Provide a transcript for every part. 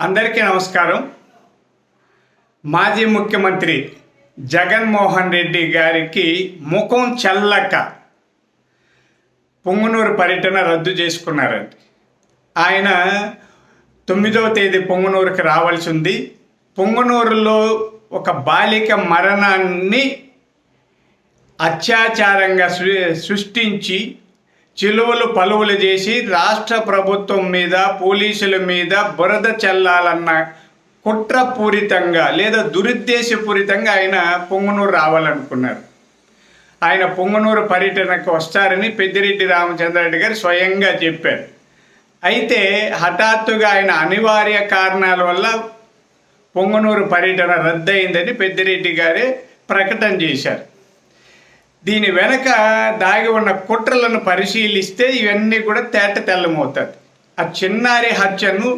అందరికీ నమస్కారం. మాజీ ముఖ్యమంత్రి జగన్మోహన్ రెడ్డి గారికి ముఖం చల్లక పొంగునూరు పర్యటన రద్దు చేసుకున్నారండి. ఆయన తొమ్మిదవ తేదీ పొంగునూరుకి రావాల్సి ఉంది. పొంగునూరులో ఒక బాలిక మరణాన్ని అత్యాచారంగా సృ- సృష్టించి చిలువలు పలువులు చేసి రాష్ట్ర ప్రభుత్వం మీద పోలీసుల మీద బురద చల్లాలన్న కుట్రపూరితంగా లేదా దురుద్దేశపూరితంగా ఆయన పొంగునూరు రావాలనుకున్నారు. ఆయన పొంగునూరు పర్యటనకు వస్తారని పెద్దిరెడ్డి రామచంద్రారెడ్డి గారు స్వయంగా చెప్పారు. అయితే హఠాత్తుగా ఆయన అనివార్య కారణాల వల్ల పొంగనూరు పర్యటన రద్దయిందని పెద్దిరెడ్డి గారే ప్రకటన చేశారు. దీని వెనక దాగి ఉన్న కుట్రలను పరిశీలిస్తే ఇవన్నీ కూడా తేట తెల్లమవుతుంది ఆ చిన్నారి హత్యను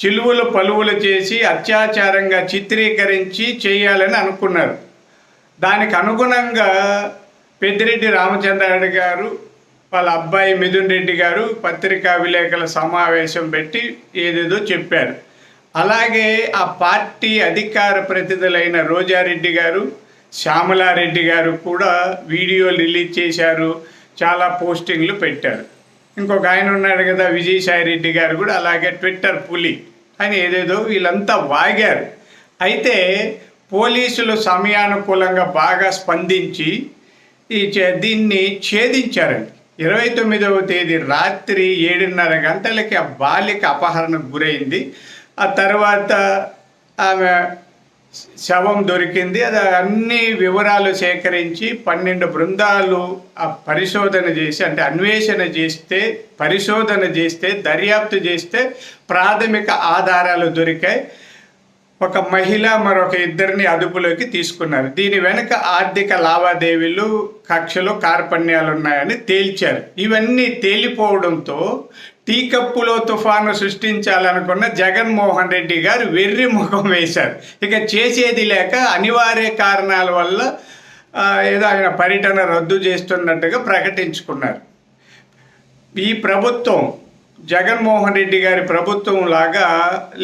చిలువలు పలువులు చేసి అత్యాచారంగా చిత్రీకరించి చేయాలని అనుకున్నారు. దానికి అనుగుణంగా పెద్దిరెడ్డి రామచంద్రారెడ్డి గారు వాళ్ళ అబ్బాయి మిథున్ రెడ్డి గారు పత్రికా విలేకరుల సమావేశం పెట్టి ఏదేదో చెప్పారు. అలాగే ఆ పార్టీ అధికార ప్రతినిధులైన రోజారెడ్డి గారు శ్యామలారెడ్డి గారు కూడా వీడియోలు రిలీజ్ చేశారు చాలా పోస్టింగ్లు పెట్టారు. ఇంకొక ఆయన ఉన్నాడు కదా విజయసాయి రెడ్డి గారు కూడా అలాగే ట్విట్టర్ పులి అని ఏదేదో వీళ్ళంతా వాగారు. అయితే పోలీసులు సమయానుకూలంగా బాగా స్పందించి ఈ దీన్ని ఛేదించారండి. ఇరవై తొమ్మిదవ తేదీ రాత్రి ఏడున్నర గంటలకి ఆ బాలిక అపహరణకు గురైంది. ఆ తర్వాత ఆమె శవం దొరికింది. అది అన్ని వివరాలు సేకరించి పన్నెండు బృందాలు ఆ పరిశోధన చేసి అంటే అన్వేషణ చేస్తే పరిశోధన చేస్తే దర్యాప్తు చేస్తే ప్రాథమిక ఆధారాలు దొరికాయి. ఒక మహిళ మరొక ఇద్దరిని అదుపులోకి తీసుకున్నారు. దీని వెనుక ఆర్థిక లావాదేవీలు కక్షలు కార్పణ్యాలు ఉన్నాయని తేల్చారు. ఇవన్నీ తేలిపోవడంతో టీ కప్పులో తుఫాను సృష్టించాలనుకున్న జగన్మోహన్ రెడ్డి గారు వెర్రి ముఖం వేశారు. ఇక చేసేది లేక అనివార్య కారణాల వల్ల ఏదో ఆయన పర్యటన రద్దు చేస్తున్నట్టుగా ప్రకటించుకున్నారు. ఈ ప్రభుత్వం జగన్మోహన్ రెడ్డి గారి ప్రభుత్వం లాగా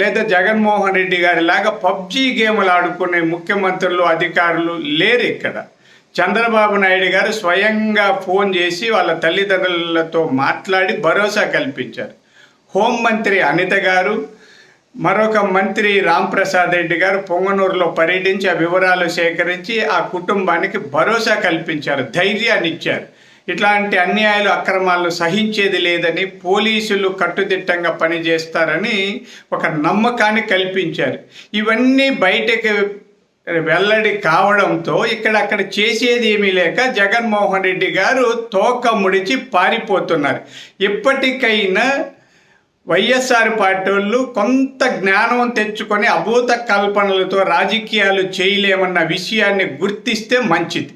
లేదా జగన్మోహన్ రెడ్డి గారి లాగా పబ్జీ గేములు ఆడుకునే ముఖ్యమంత్రులు అధికారులు లేరు ఇక్కడ. చంద్రబాబు నాయుడు గారు స్వయంగా ఫోన్ చేసి వాళ్ళ తల్లిదండ్రులతో మాట్లాడి భరోసా కల్పించారు. హోంమంత్రి అనిత గారు మరొక మంత్రి రాంప్రసాద్ రెడ్డి గారు పొంగనూరులో పర్యటించి ఆ వివరాలు సేకరించి ఆ కుటుంబానికి భరోసా కల్పించారు ధైర్యాన్ని ఇచ్చారు. ఇట్లాంటి అన్యాయాలు అక్రమాలను సహించేది లేదని పోలీసులు కట్టుదిట్టంగా పనిచేస్తారని ఒక నమ్మకాన్ని కల్పించారు. ఇవన్నీ బయటకు వెల్లడి కావడంతో ఇక్కడ అక్కడ చేసేది ఏమీ లేక జగన్మోహన్ రెడ్డి గారు తోక ముడిచి పారిపోతున్నారు. ఇప్పటికైనా వైఎస్ఆర్ పార్టీ వాళ్ళు కొంత జ్ఞానం తెచ్చుకొని అభూత కల్పనలతో రాజకీయాలు చేయలేమన్న విషయాన్ని గుర్తిస్తే మంచిది.